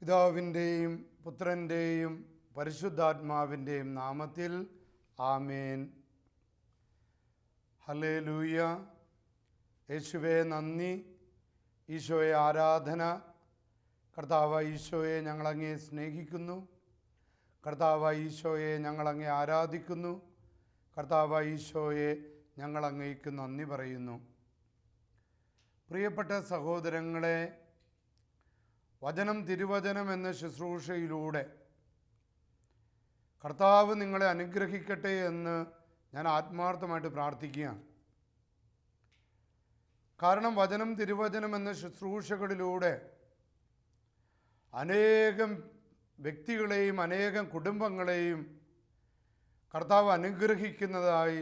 പിതാവിന്റെയും പുത്രന്റെയും പരിശുദ്ധാത്മാവിന്റെയും നാമത്തിൽ ആമേൻ. ഹലേ ലൂയ യേശുവെ നന്ദി. ഈശോയെ ആരാധന. കർത്താവ് ഈശോയെ ഞങ്ങളങ്ങേ സ്നേഹിക്കുന്നു. കർത്താവ് ഈശോയെ ഞങ്ങളങ്ങേ ആരാധിക്കുന്നു. കർത്താവ് ഈശോയെ ഞങ്ങൾ അങ്ങേക്ക് നന്ദി പറയുന്നു. പ്രിയപ്പെട്ട സഹോദരങ്ങളെ വചനം തിരുവചനം എന്ന ശുശ്രൂഷയിലൂടെ കർത്താവ് നിങ്ങളെ അനുഗ്രഹിക്കട്ടെ എന്ന് ഞാൻ ആത്മാർത്ഥമായിട്ട് പ്രാർത്ഥിക്കുകയാണ്. കാരണം വചനം തിരുവചനം എന്ന ശുശ്രൂഷകളിലൂടെ അനേകം വ്യക്തികളെയും അനേകം കുടുംബങ്ങളെയും കർത്താവ് അനുഗ്രഹിക്കുന്നതായി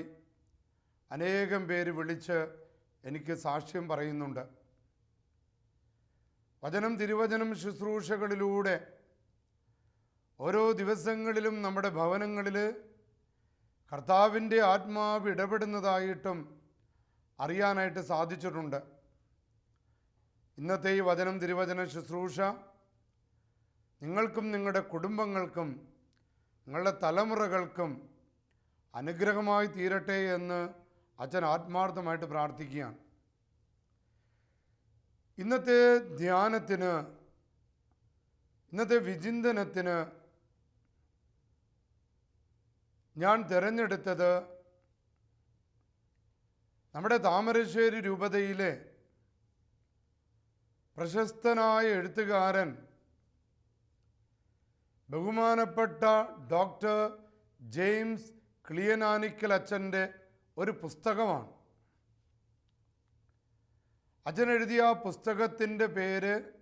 അനേകം പേര് വിളിച്ച് എനിക്ക് സാക്ഷ്യം പറയുന്നുണ്ട്. വചനം തിരുവചനം ശുശ്രൂഷകളിലൂടെ ഓരോ ദിവസങ്ങളിലും നമ്മുടെ ഭവനങ്ങളിൽ കർത്താവിന്റെ ആത്മാവ് ഇടപെടുന്നതായിട്ടും അറിയാനായിട്ട് സാധിച്ചിട്ടുണ്ട്. ഇന്നത്തെ ഈ വചനം തിരുവചന ശുശ്രൂഷ നിങ്ങൾക്കും നിങ്ങളുടെ കുടുംബങ്ങൾക്കും നിങ്ങളുടെ തലമുറകൾക്കും അനുഗ്രഹമായി തീരട്ടെ എന്ന് അച്ഛൻ ആത്മാർത്ഥമായിട്ട് പ്രാർത്ഥിക്കുകയാണ്. ഇന്നത്തെ ധ്യാനത്തിന് ഇന്നത്തെ വിചിന്തനത്തിന് ഞാൻ തിരഞ്ഞെടുത്തത് നമ്മുടെ താമരശ്ശേരി രൂപതയിലെ പ്രശസ്തനായ എഴുത്തുകാരൻ ബഹുമാനപ്പെട്ട ഡോക്ടർ ജെയിംസ് ക്ലിയനാനിക്കൽ അച്ഛന്റെ ഒരു പുസ്തകമാണ്. അച്ഛൻ എഴുതിയ ആ പുസ്തകത്തിന്റെ പേര്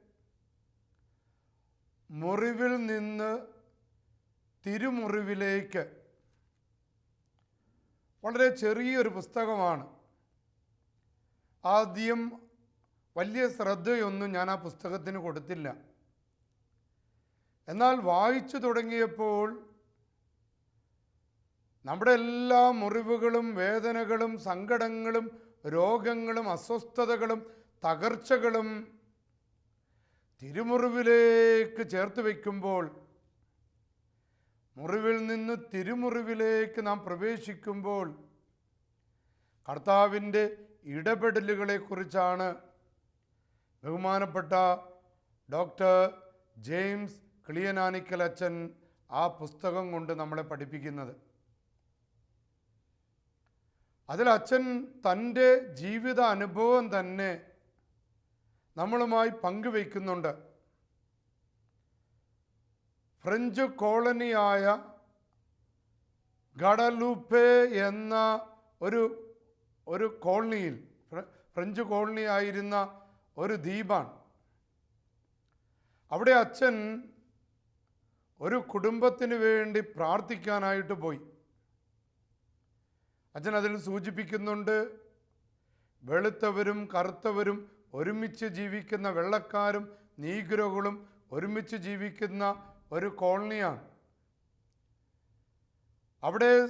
മുറിവിൽ നിന്ന് തിരുമുറിവിലേക്ക്. വളരെ ചെറിയൊരു പുസ്തകമാണ്. ആദ്യം വലിയ ശ്രദ്ധയൊന്നും ഞാൻ ആ പുസ്തകത്തിന് കൊടുത്തില്ല. എന്നാൽ വായിച്ചു തുടങ്ങിയപ്പോൾ നമ്മുടെ എല്ലാ മുറിവുകളും വേദനകളും സങ്കടങ്ങളും രോഗങ്ങളും അസ്വസ്ഥതകളും തകർച്ചകളും തിരുമുറിവിലേക്ക് ചേർത്ത് വയ്ക്കുമ്പോൾ മുറിവിൽ നിന്ന് തിരുമുറിവിലേക്ക് നാം പ്രവേശിക്കുമ്പോൾ കർത്താവിന്റെ ഇടപെടലുകളെക്കുറിച്ചാണ് ബഹുമാനപ്പെട്ട ഡോക്ടർ ജെയിംസ് ക്ലിയനാനിക്കൽ അച്ഛൻ ആ പുസ്തകം കൊണ്ട് നമ്മളെ പഠിപ്പിക്കുന്നത്. അതിൽ അച്ഛൻ തന്റെ ജീവിത അനുഭവം തന്നെ നമ്മളുമായി പങ്കുവയ്ക്കുന്നുണ്ട്. ഫ്രഞ്ച് കോളനിയായ ഗഡലൂപ്പെ എന്ന ഒരു ഒരു കോളനിയിൽ ഫ്രഞ്ച് കോളനി ആയിരുന്ന ഒരു ദ്വീപാണ്. അവിടെ അച്ഛൻ ഒരു കുടുംബത്തിന് വേണ്ടി പ്രാർത്ഥിക്കാനായിട്ട് പോയി. അച്ഛൻ അതിൽ സൂചിപ്പിക്കുന്നുണ്ട് വെളുത്തവരും കറുത്തവരും ഒരുമിച്ച് ജീവിക്കുന്ന വെള്ളക്കാരും നീഗ്രോകളും ഒരുമിച്ച് ജീവിക്കുന്ന ഒരു കോളനിയാണ്. അവിടെ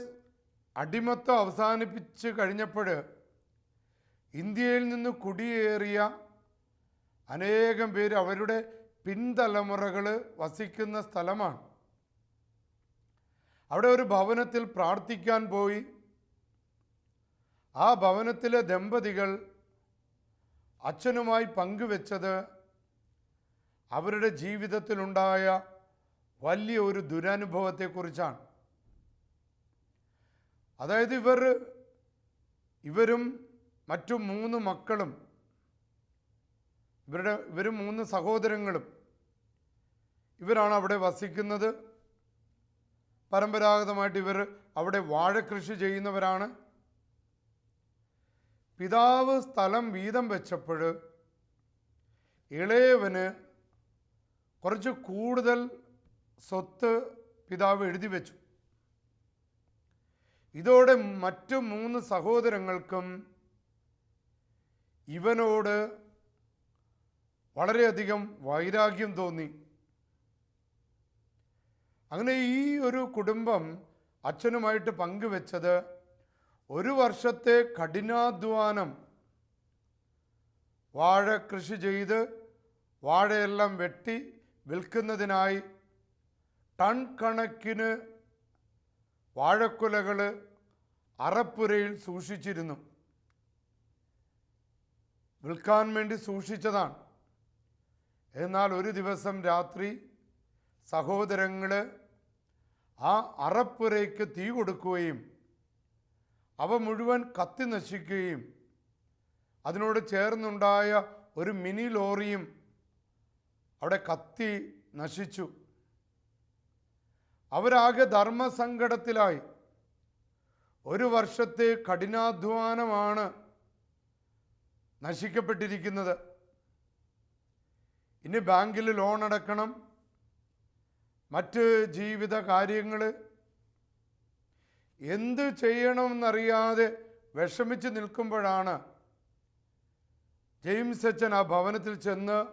അടിമത്തം അവസാനിപ്പിച്ച് കഴിഞ്ഞപ്പോൾ ഇന്ത്യയിൽ നിന്ന് കുടിയേറിയ അനേകം പേര് അവരുടെ പിൻതലമുറകൾ വസിക്കുന്ന സ്ഥലമാണ്. അവിടെ ഒരു ഭവനത്തിൽ പ്രാർത്ഥിക്കാൻ പോയി. ആ ഭവനത്തിലെ ദമ്പതികൾ അച്ഛനുമായി പങ്കുവെച്ചത് അവരുടെ ജീവിതത്തിലുണ്ടായ വലിയ ഒരു ദുരനുഭവത്തെക്കുറിച്ചാണ്. അതായത് ഇവർ ഇവരും മറ്റു മൂന്ന് മക്കളും ഇവരുടെ ഇവരും മൂന്ന് സഹോദരങ്ങളും ഇവരാണ് അവിടെ വസിക്കുന്നത്. പരമ്പരാഗതമായിട്ട് ഇവർ അവിടെ വാഴ കൃഷി ചെയ്യുന്നവരാണ്. പിതാവ് സ്ഥലം വീതം വെച്ചപ്പോൾ ഇളയവന് കുറച്ച് കൂടുതൽ സ്വത്ത് പിതാവ് എഴുതി വെച്ചു. ഇതോടെ മറ്റു മൂന്ന് സഹോദരങ്ങൾക്കും ഇവനോട് വളരെയധികം വൈരാഗ്യം തോന്നി. അങ്ങനെ ഈ ഒരു കുടുംബം അച്ഛനുമായിട്ട് പങ്കുവെച്ചത് ഒരു വർഷത്തെ കഠിനാധ്വാനം വാഴ കൃഷി ചെയ്ത് വാഴയെല്ലാം വെട്ടി വിൽക്കുന്നതിനായി ടൺ കണക്കിന് വാഴക്കുലകൾ അറപ്പുരയിൽ സൂക്ഷിച്ചിരുന്നു. വിൽക്കാൻ വേണ്ടി സൂക്ഷിച്ചതാണ്. എന്നാൽ ഒരു ദിവസം രാത്രി സഹോദരങ്ങൾ ആ അറപ്പുരയ്ക്ക് തീ കൊടുക്കുകയും അവ മുഴുവൻ കത്തി നശിക്കുകയും അതിനോട് ചേർന്നുണ്ടായ ഒരു മിനി ലോറിയും അവിടെ കത്തി നശിച്ചു. അവരാകെ ധർമ്മസങ്കടത്തിലായി. ഒരു വർഷത്തെ കഠിനാധ്വാനമാണ് നശിക്കപ്പെട്ടിരിക്കുന്നത്. ഇനി ബാങ്കിൽ ലോൺ അടക്കണം. മറ്റ് ജീവിത കാര്യങ്ങൾ എന്ത് ചെയ്യണമെന്നറിയാതെ വിഷമിച്ച് നിൽക്കുമ്പോഴാണ് ജെയിംസ് അച്ഛൻ ആ ഭവനത്തിൽ ചെന്ന്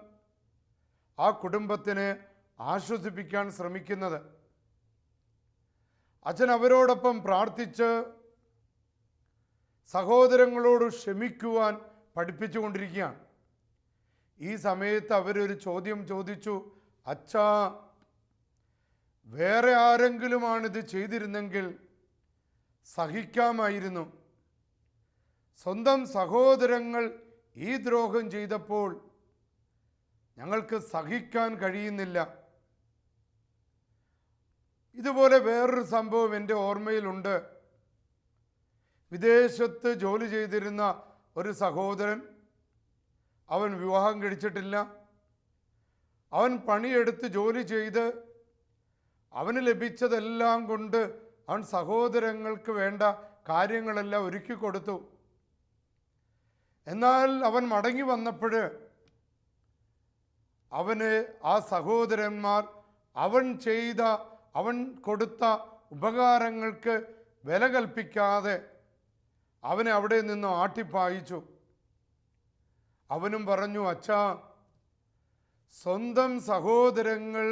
ആ കുടുംബത്തിനെ ആശ്വസിപ്പിക്കാൻ ശ്രമിക്കുന്നത്. അച്ഛൻ അവരോടൊപ്പം പ്രാർത്ഥിച്ച് സഹോദരങ്ങളോട് ക്ഷമിക്കുവാൻ പഠിപ്പിച്ചുകൊണ്ടിരിക്കുകയാണ്. ഈ സമയത്ത് അവരൊരു ചോദ്യം ചോദിച്ചു അച്ഛാ വേറെ ആരെങ്കിലുമാണിത് ചെയ്തിരുന്നെങ്കിൽ സഹിക്കാമായിരുന്നു. സ്വന്തം സഹോദരങ്ങൾ ഈ ദ്രോഹം ചെയ്തപ്പോൾ ഞങ്ങൾക്ക് സഹിക്കാൻ കഴിയുന്നില്ല. ഇതുപോലെ വേറൊരു സംഭവം എന്റെ ഓർമ്മയിലുണ്ട്. വിദേശത്ത് ജോലി ചെയ്തിരുന്ന ഒരു സഹോദരൻ അവൻ വിവാഹം കഴിച്ചിട്ടില്ല. അവൻ പണിയെടുത്ത് ജോലി ചെയ്ത് അവന് ലഭിച്ചതെല്ലാം കൊണ്ട് അവൻ സഹോദരങ്ങൾക്ക് വേണ്ട കാര്യങ്ങളെല്ലാം ഒരുക്കി കൊടുത്തു. എന്നാൽ അവൻ മടങ്ങി വന്നപ്പോൾ അവന് ആ സഹോദരന്മാർ അവൻ ചെയ്ത അവൻ കൊടുത്ത ഉപകാരങ്ങൾക്ക് വില കൽപ്പിക്കാതെ അവനെ അവിടെ നിന്ന് ആട്ടിപ്പായിച്ചു. അവനും പറഞ്ഞു അച്ഛാ സ്വന്തം സഹോദരങ്ങൾ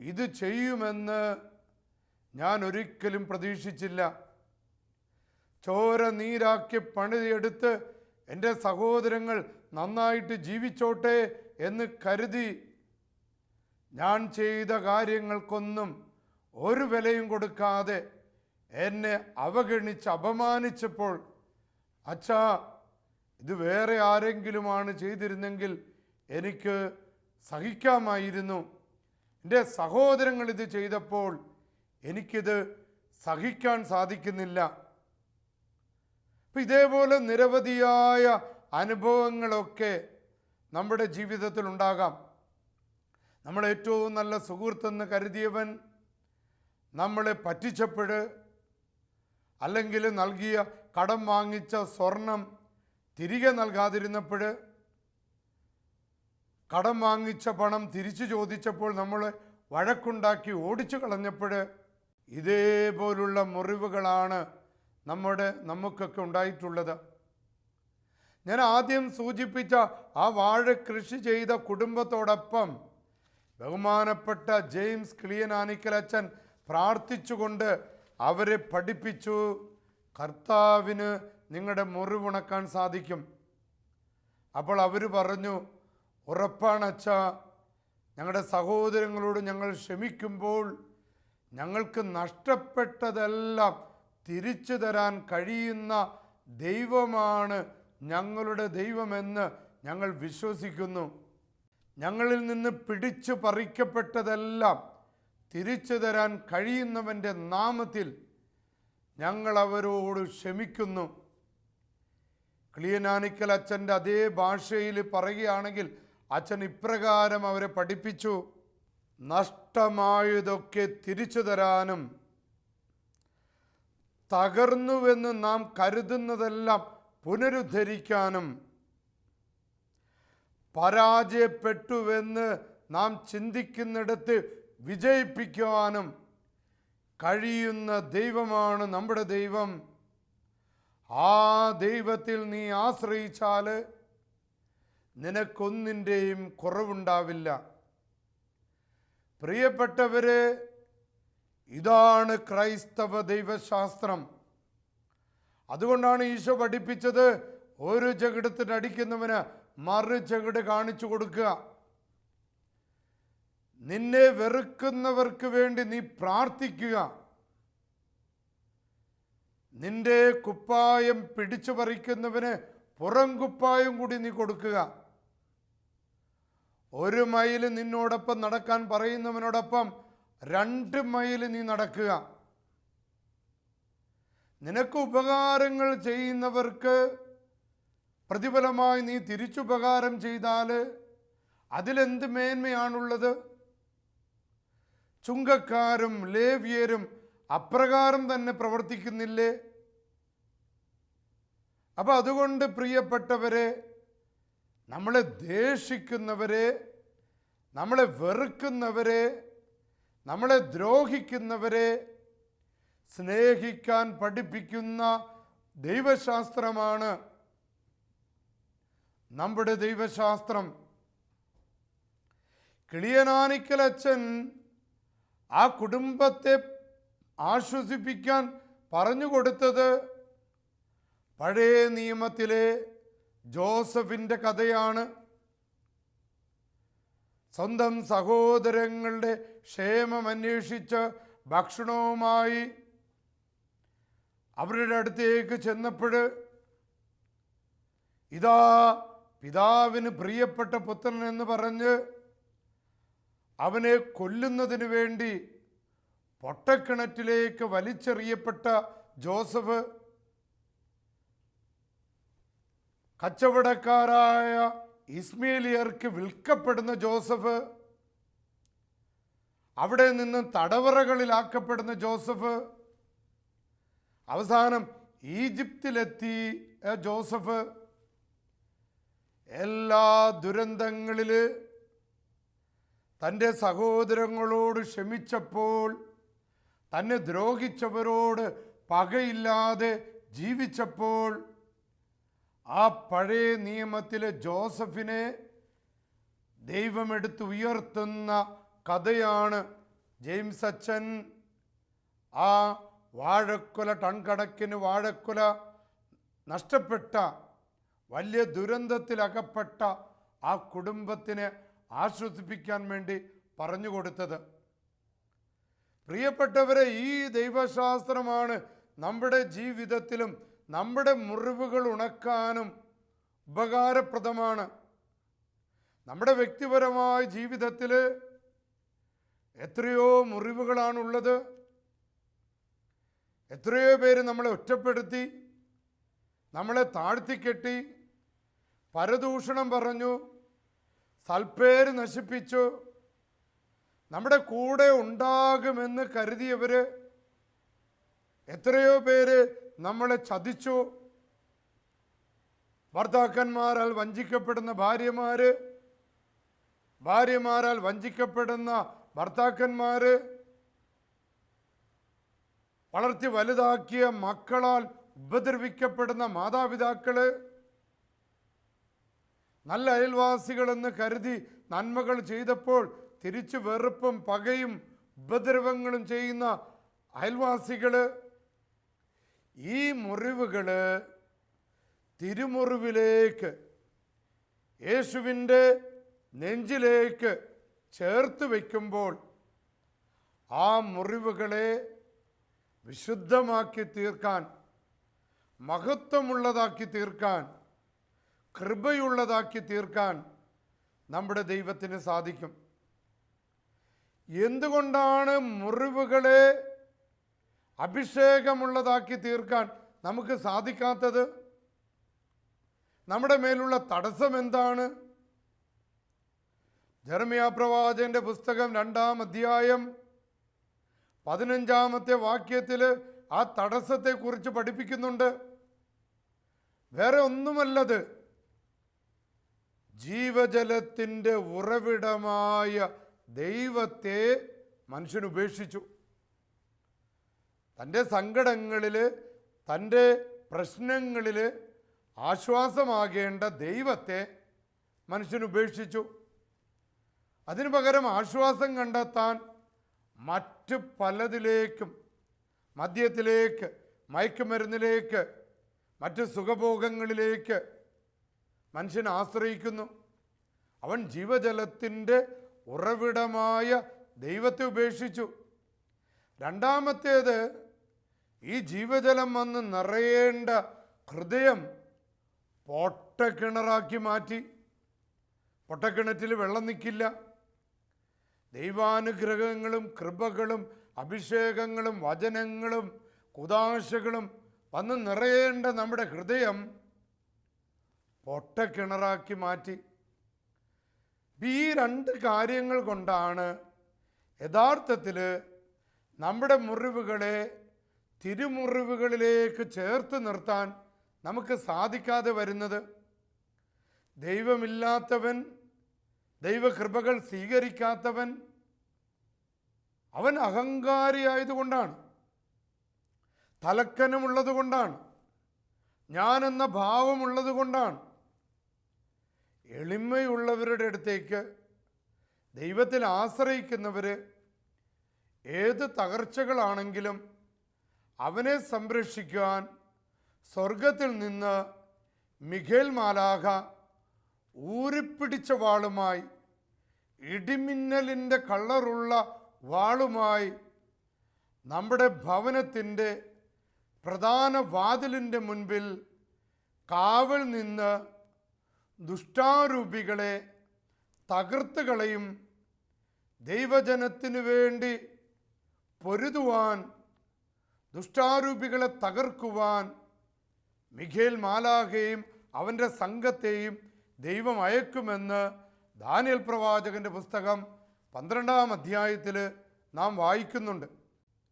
ഇത് ചെയ്യുമെന്ന് ഞാൻ ഒരിക്കലും പ്രതീക്ഷിച്ചില്ല. ചോര നീരാക്കി പണിതെടുത്ത് എന്റെ സഹോദരങ്ങൾ നന്നായിട്ട് ജീവിച്ചോട്ടെ എന്ന് കരുതി ഞാൻ ചെയ്ത കാര്യങ്ങൾക്കൊന്നും ഒരു വിലയും കൊടുക്കാതെ എന്നെ അവഗണിച്ച് അപമാനിച്ചപ്പോൾ അച്ഛാ ഇത് വേറെ ആരെങ്കിലുമാണ് ചെയ്തിരുന്നെങ്കിൽ എനിക്ക് സഹിക്കാമായിരുന്നു. എന്റെ സഹോദരങ്ങൾ ഇത് ചെയ്തപ്പോൾ എനിക്കിത് സഹിക്കാൻ സാധിക്കുന്നില്ല. ഇതേപോലെ നിരവധിയായ അനുഭവങ്ങളൊക്കെ നമ്മുടെ ജീവിതത്തിൽ ഉണ്ടാകാം. നമ്മൾ ഏറ്റവും നല്ല സുഹൃത്തെന്ന് കരുതിയവൻ നമ്മളെ പറ്റിച്ചപ്പോൾ അല്ലെങ്കിൽ നൽകിയ കടം വാങ്ങിച്ച സ്വർണം തിരികെ നൽകാതിരുന്നപ്പോൾ കടം വാങ്ങിച്ച പണം തിരിച്ചു ചോദിച്ചപ്പോൾ നമ്മൾ വഴക്കുണ്ടാക്കി ഓടിച്ചു കളഞ്ഞപ്പോൾ ഇതേപോലുള്ള മുറിവുകളാണ് നമ്മുടെ നമുക്കൊക്കെ ഉണ്ടായിട്ടുള്ളത്. ഞാൻ ആദ്യം സൂചിപ്പിച്ച ആ വാഴ കൃഷി ചെയ്ത കുടുംബത്തോടൊപ്പം ബഹുമാനപ്പെട്ട ജെയിംസ് ക്ലിയനാനിക്കലച്ചൻ പ്രാർത്ഥിച്ചുകൊണ്ട് അവരെ പഠിപ്പിച്ചു. കർത്താവിന് നിങ്ങളുടെ മുറിവുണക്കാൻ സാധിക്കും. അപ്പോൾ അവർ പറഞ്ഞു ഉറപ്പാണ് അച്ഛാ ഞങ്ങളുടെ സഹോദരങ്ങളോട് ഞങ്ങൾ ക്ഷമിക്കുമ്പോൾ ഞങ്ങൾക്ക് നഷ്ടപ്പെട്ടതെല്ലാം തിരിച്ചു തരാൻ കഴിയുന്ന ദൈവമാണ് ഞങ്ങളുടെ ദൈവമെന്ന് ഞങ്ങൾ വിശ്വസിക്കുന്നു. ഞങ്ങളിൽ നിന്ന് പിടിച്ചു പറിക്കപ്പെട്ടതെല്ലാം തിരിച്ചു തരാൻ കഴിയുന്നവന്റെ നാമത്തിൽ ഞങ്ങൾ അവരോട് ക്ഷമിക്കുന്നു. ക്ലിയനാനിക്കൽ അച്ഛന്റെ അതേ ഭാഷയിൽ പറയുകയാണെങ്കിൽ അച്ഛൻ ഇപ്രകാരം അവരെ പഠിപ്പിച്ചു. നഷ്ടമായതൊക്കെ തിരിച്ചു തരാനും തകർന്നുവെന്ന് നാം കരുതുന്നതെല്ലാം പുനരുദ്ധരിക്കാനും പരാജയപ്പെട്ടുവെന്ന് നാം ചിന്തിക്കുന്നിടത്ത് വിജയിപ്പിക്കുവാനും കഴിയുന്ന ദൈവമാണ് നമ്മുടെ ദൈവം. ആ ദൈവത്തിൽ നീ ആശ്രയിച്ചാൽ നിനക്കൊന്നിന്റെയും കുറവുണ്ടാവില്ല. പ്രിയപ്പെട്ടവരെ ഇതാണ് ക്രൈസ്തവ ദൈവശാസ്ത്രം. അതുകൊണ്ടാണ് ഈശോ പഠിപ്പിച്ചത് ഒരു ചകിടത്തിന് അടിക്കുന്നവന് മറു ചകിട് കാണിച്ചു കൊടുക്കുക. നിന്നെ വെറുക്കുന്നവർക്ക് വേണ്ടി നീ പ്രാർത്ഥിക്കുക. നിന്റെ കുപ്പായം പിടിച്ചു പറിക്കുന്നവന് പുറം കുപ്പായം കൂടി നീ കൊടുക്കുക. ഒരു മൈൽ നിന്നോടൊപ്പം നടക്കാൻ പറയുന്നവനോടൊപ്പം രണ്ട് മൈൽ നീ നടക്കുക. നിനക്ക് ഉപകാരങ്ങൾ ചെയ്യുന്നവർക്ക് പ്രതിഫലമായി നീ തിരിച്ചുപകാരം ചെയ്താൽ അതിലെന്ത് മേന്മയാണുള്ളത്? ചുങ്കക്കാരും ലേവ്യരും അപ്രകാരം തന്നെ പ്രവർത്തിക്കുന്നില്ലേ? അപ്പൊ അതുകൊണ്ട് പ്രിയപ്പെട്ടവരെ നമ്മളെ ദേഷിക്കുന്നവരെ നമ്മളെ വെറുക്കുന്നവരെ നമ്മളെ ദ്രോഹിക്കുന്നവരെ സ്നേഹിക്കാൻ പഠിപ്പിക്കുന്ന ദൈവശാസ്ത്രമാണ് നമ്മുടെ ദൈവശാസ്ത്രം. കിളിയനാനിക്കലച്ഛൻ ആ കുടുംബത്തെ ആശ്വസിപ്പിക്കാൻ പറഞ്ഞു കൊടുത്തത് പഴയ നിയമത്തിലെ ജോസഫിന്റെ കഥയാണ്. സ്വന്തം സഹോദരങ്ങളുടെ ക്ഷേമം അന്വേഷിച്ച് ഭക്ഷണവുമായി അവരുടെ അടുത്തേക്ക് ചെന്നപ്പോൾ ഇതാ പിതാവിന് പ്രിയപ്പെട്ട പുത്രൻ എന്ന് പറഞ്ഞ് അവനെ കൊല്ലുന്നതിന് വേണ്ടി പൊട്ടക്കിണറ്റിലേക്ക് വലിച്ചെറിയപ്പെട്ട ജോസഫ് കച്ചവടക്കാരായ ഇസ്മേലിയർക്ക് വിൽക്കപ്പെടുന്ന ജോസഫ് അവിടെ നിന്ന് തടവറകളിലാക്കപ്പെടുന്ന ജോസഫ് അവസാനം ഈജിപ്തിലെത്തി ജോസഫ്. എല്ലാ ദുരന്തങ്ങളിൽ തന്റെ സഹോദരങ്ങളോട് ക്ഷമിച്ചപ്പോൾ തന്നെ ദ്രോഹിച്ചവരോട് പകയില്ലാതെ ജീവിച്ചപ്പോൾ ആ പഴയ നിയമത്തിലെ ജോസഫിനെ ദൈവമെടുത്ത് ഉയർത്തുന്ന കഥയാണ് ജെയിംസ് അച്ഛൻ. ആ വാഴക്കുല ടൺ കണക്കിന് വാഴക്കുല നഷ്ടപ്പെട്ട വലിയ ദുരന്തത്തിലകപ്പെട്ട ആ കുടുംബത്തിനെ ആശ്വസിപ്പിക്കാൻ വേണ്ടി പറഞ്ഞു കൊടുത്തത്. പ്രിയപ്പെട്ടവരെ ഈ ദൈവശാസ്ത്രമാണ് നമ്മുടെ ജീവിതത്തിലും നമ്മുടെ മുറിവുകൾ ഉണക്കാനും ഉപകാരപ്രദമാണ്. നമ്മുടെ വ്യക്തിപരമായ ജീവിതത്തിൽ എത്രയോ മുറിവുകളാണുള്ളത്. എത്രയോ പേര് നമ്മളെ ഒറ്റപ്പെടുത്തി നമ്മളെ താഴ്ത്തിക്കെട്ടി പരദൂഷണം പറഞ്ഞു സൽപ്പേര് നശിപ്പിച്ചു. നമ്മുടെ കൂടെ ഉണ്ടാകുമെന്ന് കരുതിയവർ എത്രയോ പേര് നമ്മളെ ചതിച്ചു. ഭർത്താക്കന്മാരാൽ വഞ്ചിക്കപ്പെടുന്ന ഭാര്യമാര് ഭാര്യമാരാൽ വഞ്ചിക്കപ്പെടുന്ന ഭർത്താക്കന്മാര് വളർത്തി വലുതാക്കിയ മക്കളാൽ ഉപദ്രവിക്കപ്പെടുന്ന മാതാപിതാക്കൾ നല്ല അയൽവാസികളെന്ന് കരുതി നന്മകൾ ചെയ്തപ്പോൾ തിരിച്ചു വെറുപ്പും പകയും ഉപദ്രവങ്ങളും ചെയ്യുന്ന അയൽവാസികൾ ഈ മുറിവുകൾ തിരുമുറിവിലേക്ക് യേശുവിന്റെ നെഞ്ചിലേക്ക് ചേർത്ത് വയ്ക്കുമ്പോൾ ആ മുറിവുകളെ വിശുദ്ധമാക്കി തീർക്കാൻ മഹത്വമുള്ളതാക്കി തീർക്കാൻ കൃപയുള്ളതാക്കി തീർക്കാൻ നമ്മുടെ ദൈവത്തിന് സാധിക്കും. എന്തുകൊണ്ടാണ് മുറിവുകളെ അഭിഷേകമുള്ളതാക്കി തീർക്കാൻ നമുക്ക് സാധിക്കാത്തത്? നമ്മുടെ മേലുള്ള തടസ്സം എന്താണ്? ജർമിയ പ്രവാചകന്റെ പുസ്തകം രണ്ടാം അധ്യായം പതിനഞ്ചാമത്തെ വാക്യത്തിൽ ആ തടസ്സത്തെക്കുറിച്ച് പഠിപ്പിക്കുന്നുണ്ട്. വേറെ ഒന്നുമല്ലത്. ജീവജലത്തിന്റെ ഉറവിടമായ ദൈവത്തെ മനുഷ്യൻ ഉപേക്ഷിച്ചു. തന്റെ സങ്കടങ്ങളിൽ തന്റെ പ്രശ്നങ്ങളിൽ ആശ്വാസമാകേണ്ട ദൈവത്തെ മനുഷ്യൻ ഉപേക്ഷിച്ചു. അതിനു പകരം ആശ്വാസം കണ്ടെത്താൻ മറ്റ് പലതിലേക്കും മദ്യത്തിലേക്ക് മയക്കുമരുന്നിലേക്ക് മറ്റ് സുഖഭോഗങ്ങളിലേക്ക് മനുഷ്യൻ ആശ്രയിക്കുന്നു. അവൻ ജീവജലത്തിന്റെ ഉറവിടമായ ദൈവത്തെ ഉപേക്ഷിച്ചു. രണ്ടാമത്തേത് ഈ ജീവജലം വന്ന് നിറയേണ്ട ഹൃദയം പൊട്ടക്കിണറാക്കി മാറ്റി. പൊട്ടക്കിണറ്റിൽ വെള്ളം നിൽക്കില്ല ദൈവാനുഗ്രഹങ്ങളും കൃപകളും അഭിഷേകങ്ങളും വചനങ്ങളും കുതാശകളും വന്ന് നിറയേണ്ട നമ്മുടെ ഹൃദയം പൊട്ടക്കിണറാക്കി മാറ്റി. ഈ രണ്ട് കാര്യങ്ങൾ കൊണ്ടാണ് യഥാർത്ഥത്തിൽ നമ്മുടെ മുറിവുകളെ തിരുമുറിവുകളിലേക്ക് ചേർത്ത് നിർത്താൻ നമുക്ക് സാധിക്കാതെ വരുന്നത് ദൈവമില്ലാത്തവൻ ദൈവകൃപകൾ സ്വീകരിക്കാത്തവൻ അവൻ അഹങ്കാരിയായതുകൊണ്ടാണ് തലക്കനമുള്ളത് കൊണ്ടാണ് ഞാനെന്ന ഭാവമുള്ളത് കൊണ്ടാണ്. എളിമയുള്ളവരുടെ അടുത്തേക്ക് ദൈവത്തിൽ ആശ്രയിക്കുന്നവർ ഏത് തകർച്ചകളാണെങ്കിലും അവനെ സംരക്ഷിക്കുവാൻ സ്വർഗത്തിൽ നിന്ന് മിഖേൽ മാലാഹ ഊരിപ്പിടിച്ച വാളുമായി ഇടിമിന്നലിന്റെ കളറുള്ള വാളുമായി നമ്മുടെ ഭവനത്തിന്റെ പ്രധാന വാതിലിന്റെ മുൻപിൽ കാവൽ നിന്ന് ദുഷ്ടാരൂപികളെ തകർത്ത് കളയും. ദൈവജനത്തിനു വേണ്ടി പൊരുതുവാൻ ദുഷ്ടാരൂപികളെ തകർക്കുവാൻ മിഖേൽ മാലാഖയും അവന്റെ സംഘത്തെയും ദൈവം അയക്കുമെന്ന് ദാനിയൽ പ്രവാചകന്റെ പുസ്തകം പന്ത്രണ്ടാം അധ്യായത്തിൽ നാം വായിക്കുന്നുണ്ട്.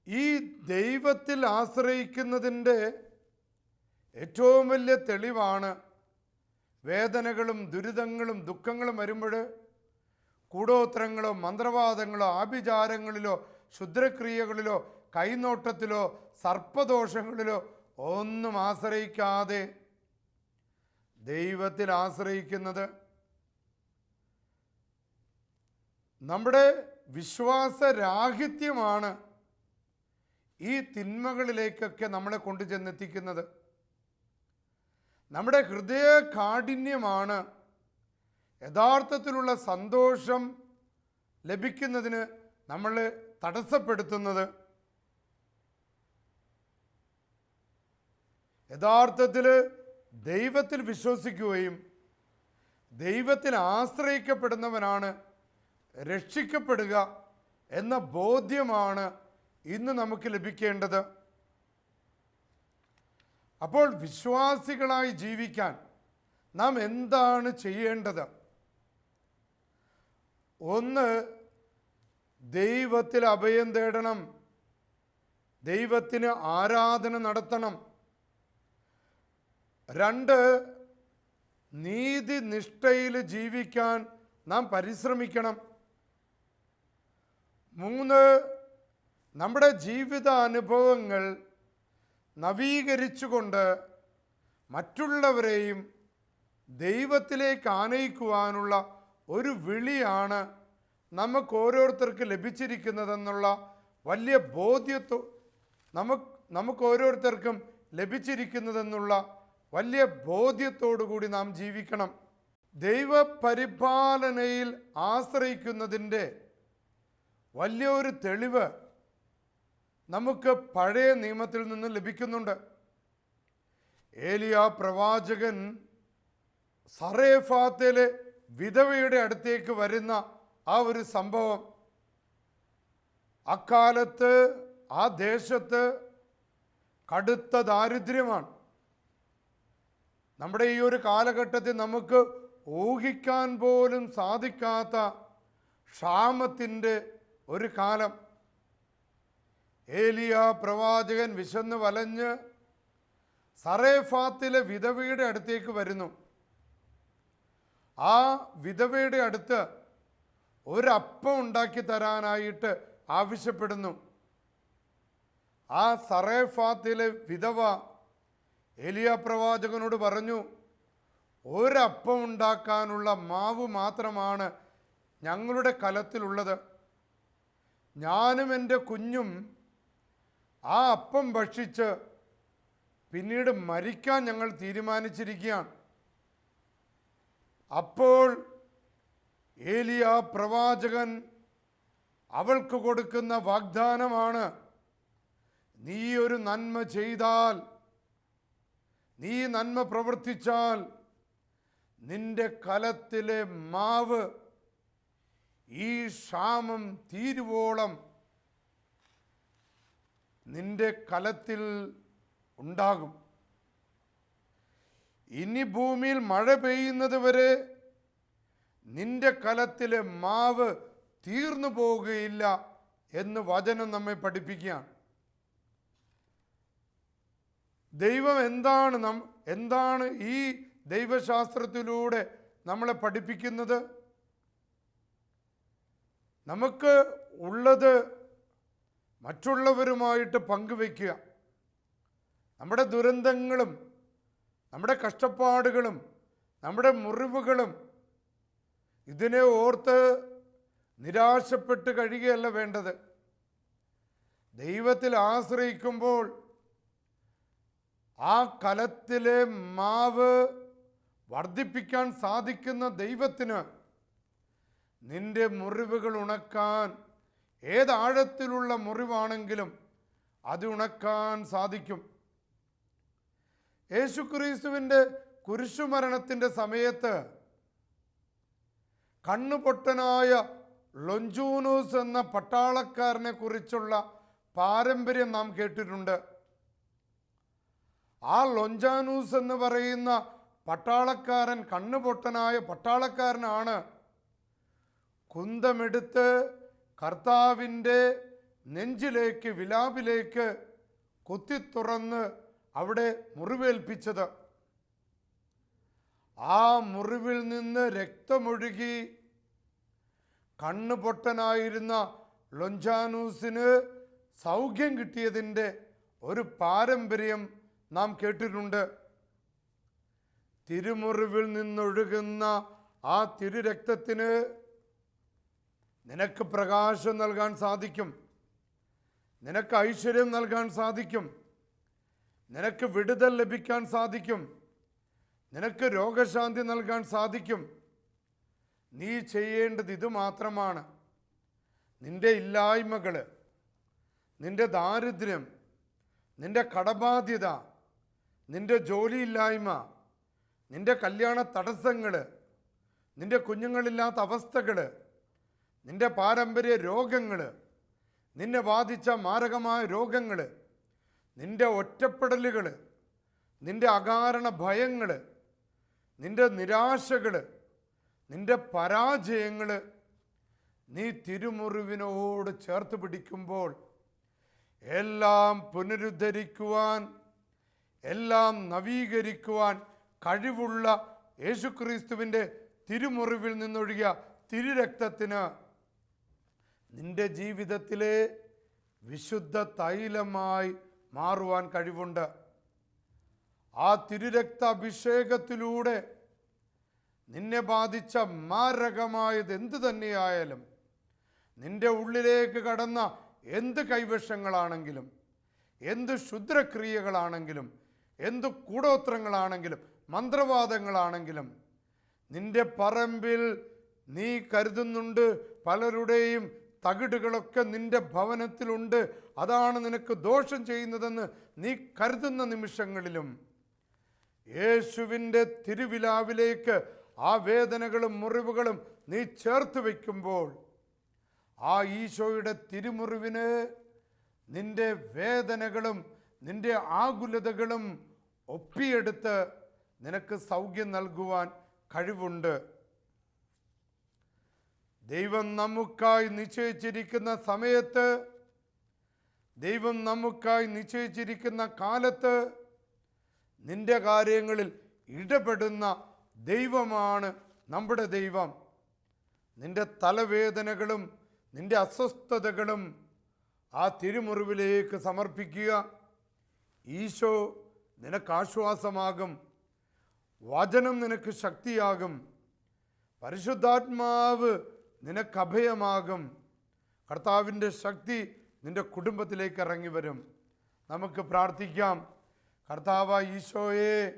ഈ ദൈവത്തിൽ ആശ്രയിക്കുന്നതിന്റെ ഏറ്റവും വലിയ തെളിവാണ് വേദനകളും ദുരിതങ്ങളും ദുഃഖങ്ങളും വരുമ്പോൾ കൂടോത്രങ്ങളോ മന്ത്രവാദങ്ങളോ ആഭിചാരങ്ങളിലോ ക്ഷുദ്രക്രിയകളിലോ കൈനോട്ടത്തിലോ സർപ്പദോഷങ്ങളിലോ ഒന്നും ആശ്രയിക്കാതെ ദൈവത്തിൽ ആശ്രയിക്കുന്നത് നമ്മുടെ വിശ്വാസരാഹിത്യമാണ് ഈ തിന്മകളിലേക്കൊക്കെ നമ്മളെ കൊണ്ടു ചെന്നെത്തിക്കുന്നത്. നമ്മുടെ ഹൃദയ കാഠിന്യമാണ് യഥാർത്ഥത്തിലുള്ള സന്തോഷം ലഭിക്കുന്നതിന് നമ്മൾ തടസ്സപ്പെടുത്തുന്നത്. യഥാർത്ഥത്തിൽ ദൈവത്തിൽ വിശ്വസിക്കുകയും ദൈവത്തിൽ ആശ്രയിക്കപ്പെടുന്നവനാണ് രക്ഷിക്കപ്പെടുക എന്ന ബോധ്യമാണ് ഇന്ന് നമുക്ക് ലഭിക്കേണ്ടത്. അപ്പോൾ വിശ്വാസികളായി ജീവിക്കാൻ നാം എന്താണ് ചെയ്യേണ്ടത്? ഒന്ന് ദൈവത്തിൽ അഭയം തേടണം. ദൈവത്തിന് ആരാധന നടത്തണം. രണ്ട് നീതിനിഷ്ഠയിൽ ജീവിക്കാൻ നാം പരിശ്രമിക്കണം. മൂന്ന് നമ്മുടെ ജീവിത അനുഭവങ്ങൾ നവീകരിച്ചുകൊണ്ട് മറ്റുള്ളവരെയും ദൈവത്തിലേക്ക് ആനയിക്കുവാനുള്ള ഒരു വിളിയാണ് നമുക്ക് ഓരോരുത്തർക്ക് ലഭിച്ചിരിക്കുന്നതെന്നുള്ള വലിയ ബോധ്യത്വ നമുക്ക് നമുക്ക് ഓരോരുത്തർക്കും ലഭിച്ചിരിക്കുന്നതെന്നുള്ള വലിയ ബോധ്യത്തോടു കൂടി നാം ജീവിക്കണം. ദൈവപരിപാലനയിൽ ആശ്രയിക്കുന്നതിന്റെ വലിയൊരു തെളിവ് നമുക്ക് പഴയ നിയമത്തിൽ നിന്ന് ലഭിക്കുന്നുണ്ട്. ഏലിയ പ്രവാചകൻ സറേഫാത്തിലെ വിധവയുടെ അടുത്തേക്ക് വരുന്ന ആ ഒരു സംഭവം. അക്കാലത്ത് ആ ദേശത്ത് കടുത്ത ദാരിദ്ര്യമാണ്. നമ്മുടെ ഈ ഒരു കാലഘട്ടത്തിൽ നമുക്ക് ഊഹിക്കാൻ പോലും സാധിക്കാത്ത ക്ഷാമത്തിന്റെ ഒരു കാലം. ഏലിയ പ്രവാചകൻ വിശന്ന് വലഞ്ഞ് സറേഫാത്തിലെ വിധവയുടെ അടുത്തേക്ക് വരുന്നു. ആ വിധവയുടെ അടുത്ത് ഒരപ്പം ഉണ്ടാക്കി തരാനായിട്ട് ആവശ്യപ്പെടുന്നു. ആ സറേഫാത്തിലെ വിധവ എലിയ പ്രവാചകനോട് പറഞ്ഞു ഒരപ്പം ഉണ്ടാക്കാനുള്ള മാവ് മാത്രമാണ് ഞങ്ങളുടെ കലത്തിലുള്ളത്. ഞാനും എന്റെ കുഞ്ഞും ആ അപ്പം ഭക്ഷിച്ച് പിന്നീട് മരിക്കാൻ ഞങ്ങൾ തീരുമാനിച്ചിരിക്കുകയാണ്. അപ്പോൾ ഏലിയ പ്രവാചകൻ അവൾക്ക് കൊടുക്കുന്ന വാഗ്ദാനമാണ് നീ ഒരു നന്മ ചെയ്താൽ നീ നന്മ പ്രവർത്തിച്ചാൽ നിന്റെ കലത്തിലെ മാവ് ഈ ക്ഷാമം തീരുവോളം നിന്റെ കലത്തിൽ ഉണ്ടാകും. ഇനി ഭൂമിയിൽ മഴ പെയ്യുന്നത് വരെ നിന്റെ കലത്തിലെ മാവ് തീർന്നു പോവുകയില്ല എന്ന് വചനം നമ്മെ പഠിപ്പിക്കുകയാണ്. ദൈവം എന്താണ് നം എന്താണ് ഈ ദൈവശാസ്ത്രത്തിലൂടെ നമ്മളെ പഠിപ്പിക്കുന്നത്? നമുക്ക് ഉള്ളത് മറ്റുള്ളവരുമായിട്ട് പങ്കുവെക്കുക നമ്മുടെ ദുരന്തങ്ങളും നമ്മുടെ കഷ്ടപ്പാടുകളും നമ്മുടെ മുറിവുകളും ഇതിനെ ഓർത്ത് നിരാശപ്പെട്ട് കഴിയുകയല്ല വേണ്ടത്. ദൈവത്തിൽ ആശ്രയിക്കുമ്പോൾ ആ കലത്തിലെ മാവ് വർദ്ധിപ്പിക്കാൻ സാധിക്കുന്ന ദൈവത്തിന് നിന്റെ മുറിവുകൾ ഉണക്കാൻ ഏതാഴത്തിലുള്ള മുറിവാണെങ്കിലും അത് ഉണക്കാൻ സാധിക്കും. യേശുക്രീസ്തുവിന്റെ കുരിശുമരണത്തിന്റെ സമയത്ത് കണ്ണുപൊട്ടനായ ലൊഞ്ചൂനൂസ് എന്ന പട്ടാളക്കാരനെ കുറിച്ചുള്ള പാരമ്പര്യം നാം കേട്ടിട്ടുണ്ട്. ആ ലൊഞ്ചാനൂസ് എന്ന് പറയുന്ന പട്ടാളക്കാരൻ കണ്ണുപൊട്ടനായ പട്ടാളക്കാരനാണ്. കുന്തമെടുത്ത് കർത്താവിന്റെ നെഞ്ചിലേക്ക് വിലാപിലേക്ക് കുത്തി തുറന്ന് അവിടെ മുറിവേൽപ്പിച്ചത്. ആ മുറിവിൽ നിന്ന് രക്തമൊഴുകി കണ്ണുപൊട്ടനായിരുന്ന ലൊഞ്ചാനൂസിന് സൗഖ്യം കിട്ടിയതിന്റെ ഒരു പാരമ്പര്യം നാം കേട്ടിട്ടുണ്ട്. തിരുമുറിവിൽ നിന്നൊഴുകുന്ന ആ തിരുരക്തത്തിന് നിനക്ക് പ്രകാശം നൽകാൻ സാധിക്കും. നിനക്ക് ഐശ്വര്യം നൽകാൻ സാധിക്കും. നിനക്ക് വിടുതൽ ലഭിക്കാൻ സാധിക്കും. നിനക്ക് രോഗശാന്തി നൽകാൻ സാധിക്കും. നീ ചെയ്യേണ്ടത് ഇത് മാത്രമാണ്. നിന്റെ ഇല്ലായ്മകൾ നിന്റെ ദാരിദ്ര്യം നിന്റെ കടബാധ്യത നിന്റെ ജോലിയില്ലായ്മ നിന്റെ കല്യാണ തടസ്സങ്ങൾ നിന്റെ കുഞ്ഞുങ്ങളില്ലാത്ത അവസ്ഥകൾ നിന്റെ പാരമ്പര്യ രോഗങ്ങൾ നിന്നെ ബാധിച്ച മാരകമായ രോഗങ്ങൾ നിന്റെ ഒറ്റപ്പെടലുകൾ നിന്റെ അകാരണ ഭയങ്ങൾ നിന്റെ നിരാശകൾ നിന്റെ പരാജയങ്ങൾ നീ തിരുമുറിവിനോട് ചേർത്ത് പിടിക്കുമ്പോൾ എല്ലാം പുനരുദ്ധരിക്കുവാൻ എല്ലാം നവീകരിക്കുവാൻ കഴിവുള്ള യേശുക്രിസ്തുവിന്റെ തിരുമുറിവിൽ നിന്നൊഴുകിയ തിരുരക്തത്തിന് നിന്റെ ജീവിതത്തിലെ വിശുദ്ധ തൈലമായി മാറുവാൻ കഴിവുണ്ട്. ആ തിരുരക്ത അഭിഷേകത്തിലൂടെ നിന്നെ ബാധിച്ച മാരകമായത് എന്തു തന്നെയായാലും നിന്റെ ഉള്ളിലേക്ക് കടന്ന എന്ത് കൈവശങ്ങളാണെങ്കിലും എന്ത് ക്ഷുദ്രക്രിയകളാണെങ്കിലും എന്ത് കൂടോത്രങ്ങളാണെങ്കിലും മന്ത്രവാദങ്ങളാണെങ്കിലും നിന്റെ പറമ്പിൽ നീ കരുതുന്നുണ്ട് പലരുടെയും തകിടുകളൊക്കെ നിന്റെ ഭവനത്തിലുണ്ട് അതാണ് നിനക്ക് ദോഷം ചെയ്യുന്നതെന്ന് നീ കരുതുന്ന നിമിഷങ്ങളിലും. യേശുവിന്റെ തിരുവിലാവിലേക്ക് ആ വേദനകളും മുറിവുകളും നീ ചേർത്ത് വയ്ക്കുമ്പോൾ ആ ഈശോയുടെ തിരുമുറിവിന് നിന്റെ വേദനകളും നിന്റെ ആകുലതകളും ഒപ്പിയെടുത്ത് നിനക്ക് സൗഖ്യം നൽകുവാൻ കഴിവുണ്ട്. ദൈവം നമുക്കായി നിശ്ചയിച്ചിരിക്കുന്ന സമയത്ത് ദൈവം നമുക്കായി നിശ്ചയിച്ചിരിക്കുന്ന കാലത്ത് നിന്റെ കാര്യങ്ങളിൽ ഇടപെടുന്ന ദൈവമാണ് നമ്മുടെ ദൈവം. നിന്റെ തലവേദനകളും നിന്റെ അസ്വസ്ഥതകളും ആ തിരുമുറിവിലേക്ക് സമർപ്പിക്കുക. ഈശോ നിനക്ക് ആശ്വാസമാകും. വചനം നിനക്ക് ശക്തിയാകും. പരിശുദ്ധാത്മാവ് നിനക്ക് അഭയമാകും. കർത്താവിന്റെ ശക്തി നിന്റെ കുടുംബത്തിലേക്ക് ഇറങ്ങി വരും. നമുക്ക് പ്രാർത്ഥിക്കാം. കർത്താവ ഈശോയെ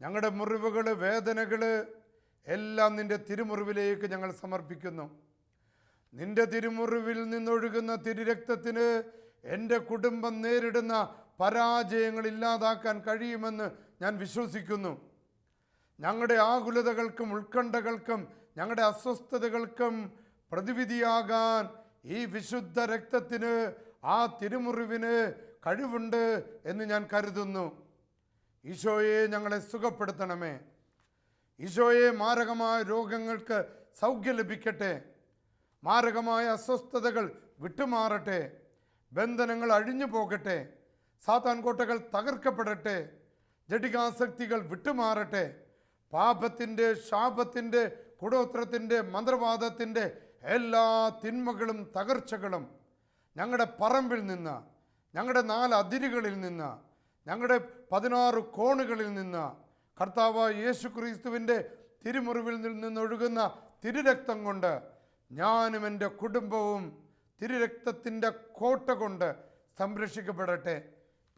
ഞങ്ങളുടെ മുറിവുകൾ വേദനകൾ എല്ലാം നിന്റെ തിരുമുറിവിലേക്ക് ഞങ്ങൾ സമർപ്പിക്കുന്നു. നിന്റെ തിരുമുറിവിൽ നിന്നൊഴുകുന്ന തിരുരക്തത്തിന് എന്റെ കുടുംബം നേരിടുന്ന പരാജയങ്ങൾ ഇല്ലാതാക്കാൻ കഴിയുമെന്ന് ഞാൻ വിശ്വസിക്കുന്നു. ഞങ്ങളുടെ ആകുലതകൾക്കും ഉത്കണ്ഠകൾക്കും ഞങ്ങളുടെ അസ്വസ്ഥതകൾക്കും പ്രതിവിധിയാകാൻ ഈ വിശുദ്ധ രക്തത്തിന് ആ തിരുമുറിവിന് കഴിവുണ്ട് എന്ന് ഞാൻ കരുതുന്നു. ഈശോയെ ഞങ്ങളെ സുഖപ്പെടുത്തണമേ. ഈശോയെ മാരകമായ രോഗങ്ങൾക്ക് സൗഖ്യം ലഭിക്കട്ടെ. മാരകമായ അസ്വസ്ഥതകൾ വിട്ടുമാറട്ടെ. ബന്ധനങ്ങൾ അഴിഞ്ഞു പോകട്ടെ സാത്താൻ കോട്ടകൾ തകർക്കപ്പെടട്ടെ ജഡികാസക്തികൾ വിട്ടുമാറട്ടെ പാപത്തിന്റെ ശാപത്തിന്റെ കുടോത്രത്തിന്റെ മന്ത്രവാദത്തിന്റെ എല്ലാ തിന്മകളും തകർച്ചകളും ഞങ്ങളുടെ പറമ്പിൽ നിന്ന് ഞങ്ങളുടെ നാല് അതിരുകളിൽ നിന്ന് ഞങ്ങളുടെ പതിനാറ് കോണുകളിൽ നിന്ന് കർത്താവ് യേശു ക്രിസ്തുവിന്റെ തിരുമുറിവിൽ നിന്നൊഴുകുന്ന തിരുരക്തം കൊണ്ട് ഞാനും എന്റെ കുടുംബവും തിരുരക്തത്തിന്റെ കോട്ട കൊണ്ട് സംരക്ഷിക്കപ്പെടട്ടെ.